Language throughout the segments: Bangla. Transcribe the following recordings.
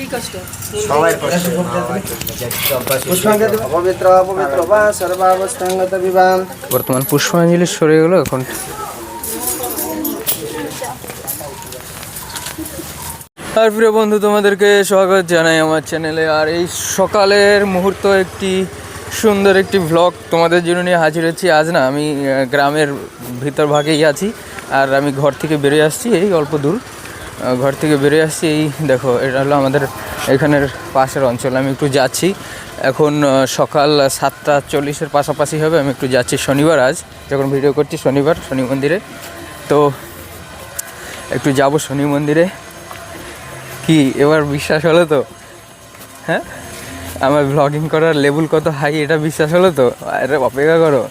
কি কষ্ট? সবাই কষ্ট। পবিত্র পবিত্র বা সর্বাবস্থাঙ্গত বিবাহ। বর্তমান পুষ্পাঞ্জলি সরে গেল এখন। আর প্রিয় বন্ধু তোমাদেরকে স্বাগত জানাই আমার চ্যানেলে। আর এই সকালের মুহূর্ত একটি সুন্দর একটি ভ্লগ তোমাদের জন্য নিয়ে হাজির হচ্ছি। আজ না আমি গ্রামের ভিতর ভাগেই আছি। আর আমি ঘর থেকে বেরিয়ে আসছি এই অল্প দূর। ঘর থেকে বেরিয়ে আসছি। এই দেখো, এটা হলো আমাদের এখানের পাশের অঞ্চল। আমি একটু যাচ্ছি। এখন সকাল সাতটা চল্লিশের পাশাপাশি হবে। আমি একটু যাচ্ছি শনিবার আজ। যখন ভিডিও করছি, শনিবার, শনি মন্দিরে। তো একটু যাব শনি মন্দিরে। কি, এবার বিশ্বাস হলো তো? হ্যাঁ? আমার ব্লগিং করার লেভেল কত হাই এটা বিশ্বাস হলো তো? আরে অপেক্ষা করো।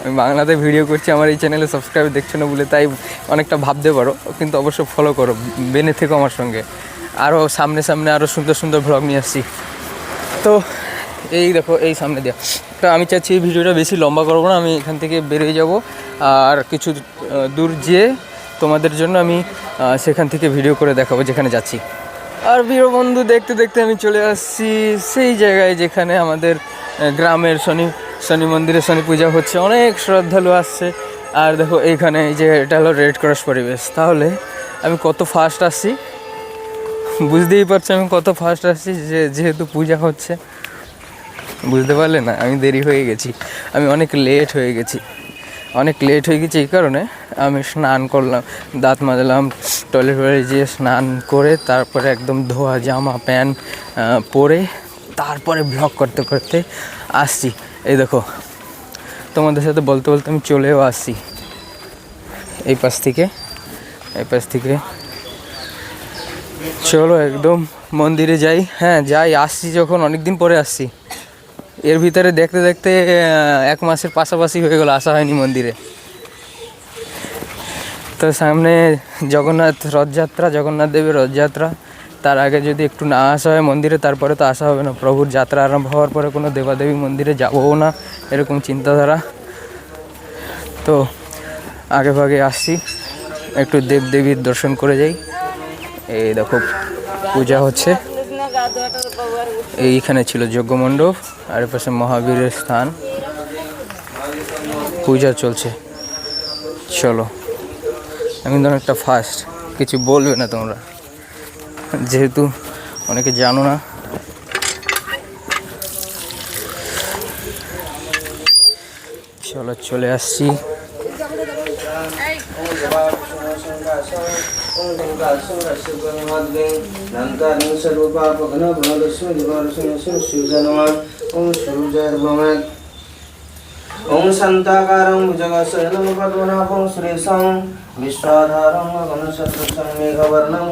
আমি বাংলাতে ভিডিও করছি, আমার এই চ্যানেলে সাবস্ক্রাইব দেখছ না বলে তাই অনেকটা ভাবতে পারো, কিন্তু অবশ্য ফলো করো, বেনে থেকো আমার সঙ্গে। আরও সামনে সামনে আরও সুন্দর সুন্দর ব্লগ নিয়ে আসছি। তো এই দেখো, এই সামনে দিয়া। তো আমি চাচ্ছি এই ভিডিওটা বেশি লম্বা করব না, আমি এখান থেকে বেরিয়ে যাব। আর কিছু দূর যেয়ে তোমাদের জন্য আমি সেখান থেকে ভিডিও করে দেখাবো যেখানে যাচ্ছি। আর প্রিয় বন্ধু, দেখতে দেখতে আমি চলে আসছি সেই জায়গায় যেখানে আমাদের গ্রামের শনি শনি মন্দিরে শনি পূজা হচ্ছে, অনেক শ্রদ্ধালু আসছে। আর দেখো, এইখানে এই যে এটা হলো রেড ক্রস পরিবেশ। তাহলে আমি কত ফাস্ট আসছি? বুঝতেই পারছি আমি কত ফাস্ট আসছি, যে যেহেতু পূজা হচ্ছে। বুঝতে পারলে না, আমি দেরি হয়ে গেছি। আমি অনেক লেট হয়ে গেছি। অনেক লেট হয়ে গেছি এই কারণে আমি স্নান করলাম, দাঁত মাজলাম টয়লেট টয়লেট যেয়ে স্নান করে তারপরে একদম ধোয়া জামা, প্যান্ট পরে তারপরে ব্লগ করতে করতে আসছি। এই দেখো, তোমাদের সাথে বলতে বলতে আমি চলেও আসছি। এই পাশ থেকে, এই পাশ থেকে। চলো একদম মন্দিরে যাই। হ্যাঁ যাই, আসছি যখন অনেক দিন পরে আসছি। এর ভিতরে দেখতে দেখতে এক মাসের পাশাপাশি হয়ে গেল, আসা হয়নি মন্দিরে। তো সামনে জগন্নাথ রথযাত্রা, জগন্নাথ দেবের রথযাত্রা। তার আগে যদি একটু না আসা হয় মন্দিরে, তারপরে তো আসা হবে না। প্রভুর যাত্রা আরম্ভ হওয়ার পরে কোনো দেবাদেবী মন্দিরে যাবও না, এরকম চিন্তাধারা। তো আগে ভাগে আসছি, একটু দেব দেবীর দর্শন করে যাই। এই দেখো, পূজা হচ্ছে। এইখানে ছিল যজ্ঞমণ্ডপ, আর পাশে মহাবীরের স্থান। পূজা চলছে। চলো। আমি তো অনেকটা ফাস্ট কিছু বলবে না তোমরা। যেহেতু অনেকে জানো না চলো চলে আসছি ओम शांताकारं भुजगशयनं पद्मनाभं सुरेशं विश्वाधारं गगनशतशं मेघवर्णं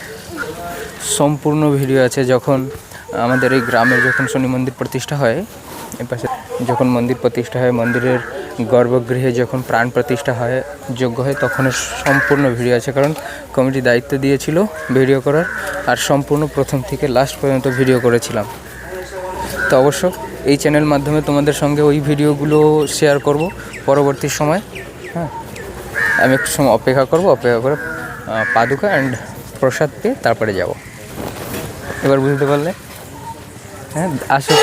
সম্পূর্ণ ভিডিও আছে যখন আমাদের এই গ্রামের যখন শনি মন্দির প্রতিষ্ঠা হয় এপাশে যখন মন্দির প্রতিষ্ঠা হয়, মন্দিরের গর্ভগৃহে যখন প্রাণ প্রতিষ্ঠা হয়, যোগ্য হয় তখনের সম্পূর্ণ ভিডিও আছে কারণ কমিটি দায়িত্ব দিয়েছিল ভিডিও করার আর সম্পূর্ণ প্রথম থেকে লাস্ট পর্যন্ত ভিডিও করেছিলাম। তো অবশ্য এই চ্যানেল মাধ্যমে তোমাদের সঙ্গে ওই ভিডিওগুলো শেয়ার করব পরবর্তী সময় হ্যাঁ। আমি একটু সময় অপেক্ষা করব, অপেক্ষা করে পাদুকা অ্যান্ড প্রসাদ পেয়ে তারপরে যাব। এবার বুঝতে পারলে? হ্যাঁ আসো।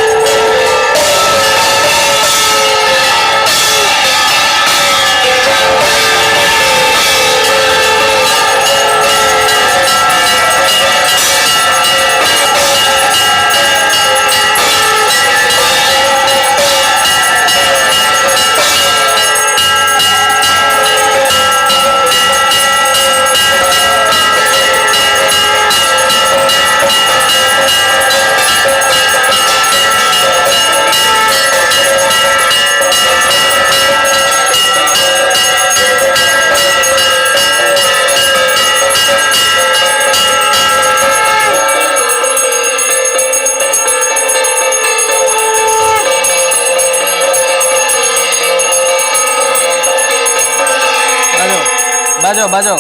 맞아 맞아.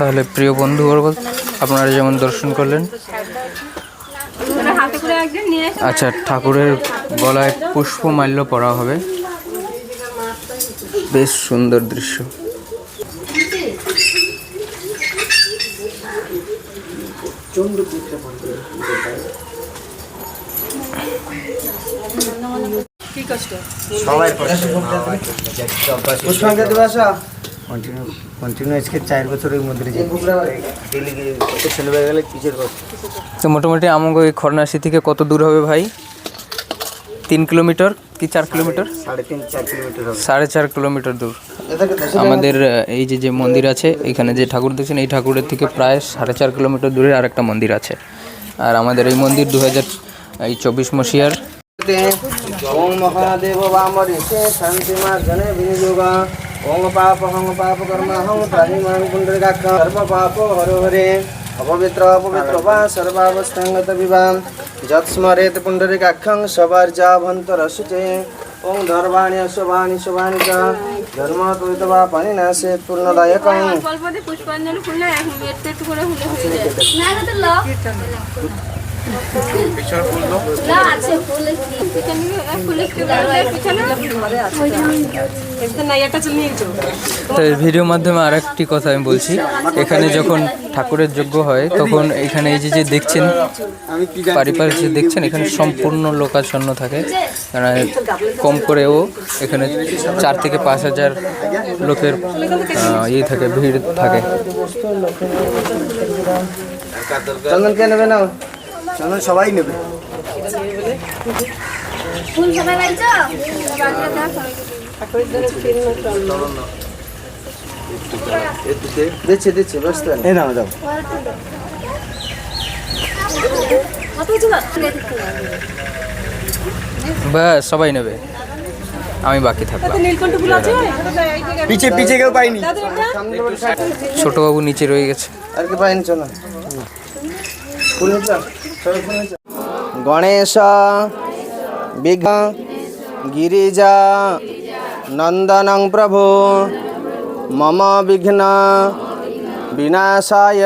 তাহলে প্রিয় বন্ধুবর্গ আপনারা যেমন দর্শন করলেন আচ্ছা ঠাকুরের গলায় পুষ্পমাল্য পরা হবে। বেশ সুন্দর দৃশ্য। সবাই পুষ্পাঙ্গে দেবে আসা। কন্টিনিউ কন্টিনিউ আজকে চার বছর ওই মন্দিরে যাই ডেলি কত ছেলে হয়ে গেলে কিসের তো মোটামুটি আমাকে ওই খরনাশি থেকে কত দূর হবে ভাই? তিন কিলোমিটার কি চার কিলোমিটার? সাড়ে তিন চার কিলোমিটার সাড়ে চার কিলোমিটার দূর। আমাদের এই যে যে মন্দির আছে এখানে যে ঠাকুর দেখছেন এই ঠাকুরের থেকে প্রায় সাড়ে চার কিলোমিটার দূরে আরেকটা মন্দির আছে। আর আমাদের এই মন্দির দু হাজার এই চব্বিশ মସିহার ওম মহাদেব শান্তি মার্জনে বিনিযোগ। ওম পাপ হং পাপ কর্ম হং প্রাণিমান পুণ্ডরিকাক্ষ সর্ব পাপ হর হরে অপবিত্র অপবিত্র বা সর্বাবস্থাঙ্গত বিবাম যৎ স্মরেত পুণ্ডরিকাক্ষং সবার্যাভন্তর শুচে ওম ধর্বাণি শুভানি শুভানি চ ধর্ম তুলিত বা পানি নাশে পূর্ণদায়কং অল্প অল্প পুষ্পাঞ্জলি ফুল না হয়ে পিছনে ফুলে তো এই ভিডিওর মাধ্যমে আর একটি কথা আমি বলছি। এখানে যখন ঠাকুরের যজ্ঞ হয় তখন এখানে এই যে যে দেখছেন পারিপার্শ্ব যে দেখছেন এখানে সম্পূর্ণ লোকাচ্ছন্ন থাকে। কম করেও এখানে চার থেকে পাঁচ হাজার লোকের ইয়ে থাকে ভিড় থাকে। চন্দন কে নেবে না চন্দন সবাই নেবে। ফুল সবাই পাইছো দিচ্ছে দিচ্ছে ব্যস্ত এই নাও দাও। ব্যাস সবাই নেবে। আমি বাকি থাকলাম পিছে পিছে কেউ পাইনি ছোটবাবু নিচে রয়ে গেছে। আর কি পাইনি চলো। गणेश विघ्न गिरिजा नन्दनं प्रभु मम विघ्न विनाशाय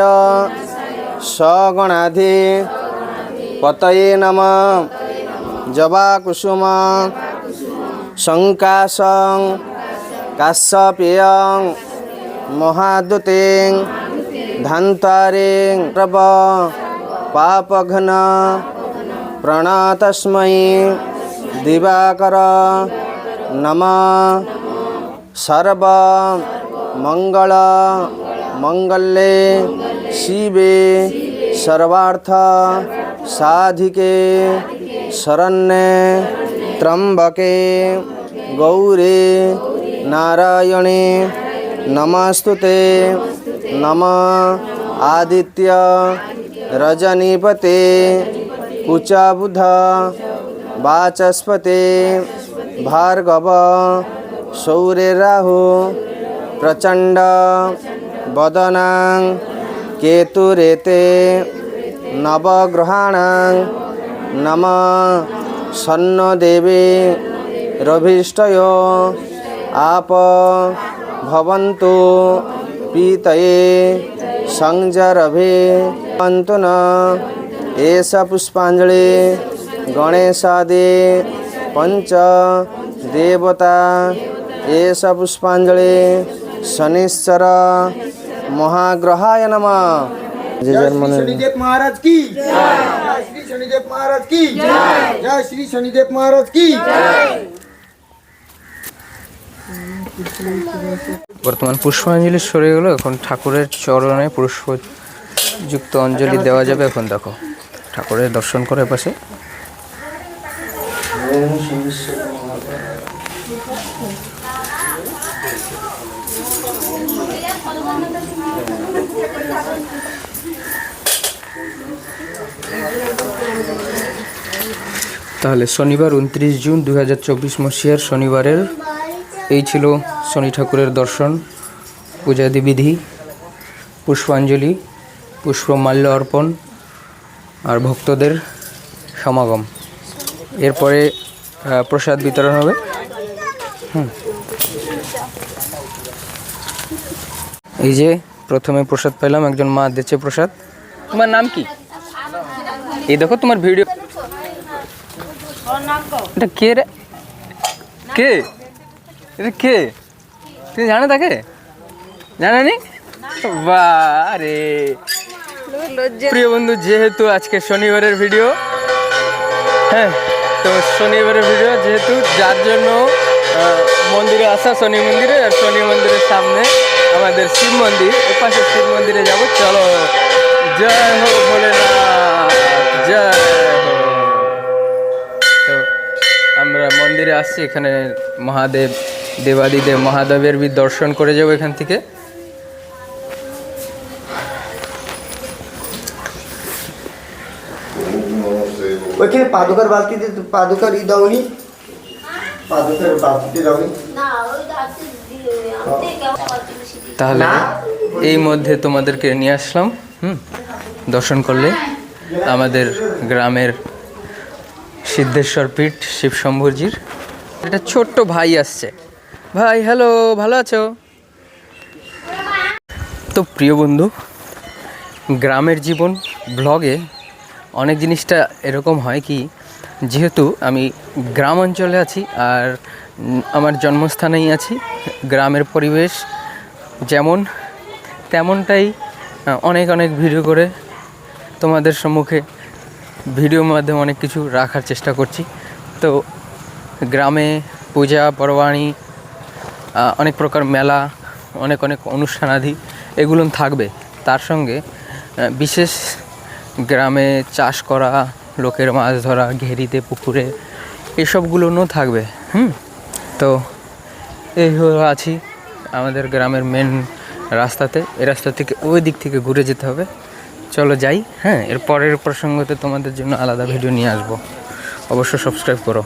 सगणाधि पतये नम जवाकुसुम शङ्कासं काश्यपेय महादुतिं धन्तरिं प्रभ पापघ्न। प्रणतस्म दिवाकर नम। सर्व मंगल मंगल्य शिवे सर्वार्थ साधिके शरण्य त्र्यंबके गौरे नारायणे नमस्तुते। नम। आदित्य रजनीपते कुचाबुध वाचस्पते भार्गव सौर्यराहु प्रचण्ड वदनां केतुरेते नवग्रहाणां नम सन्नदेवे रभिष्टय आप भवन्तु पीतये संजरभे पन्तु न। एष पुष्पाञ्जलि गणेशादि पञ्च देवता। एष पुष्पाञ्जलि शनिश्चर महाग्रहाय नमः। जय शनिदेव महाराज की। जय। श्री शनिदेव महाराज की। जय श्री शनिदेव महाराज की। বর্তমান পুষ্পাঞ্জলি সরে গেলো, এখন ঠাকুরের চরণে পুষ্পযুক্ত অঞ্জলি দেওয়া যাবে। এখন দেখো, ঠাকুরের দর্শন করে পাশে। তাহলে শনিবার উনত্রিশ জুন দু হাজার চব্বিশ মসিহার শনিবারের এই ছিল শনি ঠাকুরের দর্শন, পূজাদি বিধি, পুষ্পাঞ্জলি, পুষ্পমাল্য অর্পণ আর ভক্তদের সমাগম। এরপরে প্রসাদ বিতরণ হবে। হুম। এই যে প্রথমে প্রসাদ পেলাম, একজন মা দিচ্ছে প্রসাদ। তোমার নাম কি? এই দেখো তোমার ভিডিও। এটা কে রে? কে? কে? তুমি জানো তাকে? জানো নি? বারে প্রিয় বন্ধু, যেহেতু আজকে শনিবারের ভিডিও হ্যাঁ তো শনিবারের ভিডিও যেহেতু যার জন্য মন্দিরে আসা শনি মন্দিরে আর শনি মন্দিরের সামনে আমাদের শিব মন্দির, ওপাশে শিব মন্দিরে যাব। চলো, জয় হো ভোলেনাথ, জয় তো আমরা মন্দিরে আসছি, এখানে মহাদেব দেবাদিদেব মহাদেবের বি দর্শন করে যাব এখান থেকে। ওইখানে পাদুকার বালতিতে পাদুকার ই দাওনি। পাদুকার বালতিতে দাওনি। তাহলে এই মধ্যে তোমাদেরকে নিয়ে আসলাম হুম? দর্শন করলে আমাদের গ্রামের সিদ্ধেশ্বর পীঠ শিবশম্ভুজির। একটা ছোট্ট ভাই আসছে। ভাই হ্যালো ভালো আছো? তো প্রিয় বন্ধু, গ্রামের জীবন ব্লগে অনেক জিনিসটা এরকম হয় কি, যেহেতু আমি গ্রাম অঞ্চলে আছি আর আমার জন্মস্থানেই আছি, গ্রামের পরিবেশ যেমন তেমনটাই অনেক অনেক ভিডিও করে তোমাদের সম্মুখে ভিডিওর মাধ্যমে অনেক কিছু রাখার চেষ্টা করছি। তো গ্রামে পূজা, পর্বাণী অনেক প্রকার মেলা, অনেক অনেক অনুষ্ঠানাদি এগুলো থাকবে। তার সঙ্গে বিশেষ গ্রামে চাষ করা, লোকের মাছ ধরা, ঘেরিতে, পুকুরে এসবগুলোও থাকবে। হুম? তো, এই আছি আমাদের গ্রামের মেন রাস্তাতে। এই রাস্তা থেকে ওই দিক থেকে ঘুরে যেতে হবে। চলো যাই হ্যাঁ? এর পরের প্রসঙ্গতে তোমাদের জন্য আলাদা ভিডিও নিয়ে আসব। অবশ্য সাবস্ক্রাইব করো।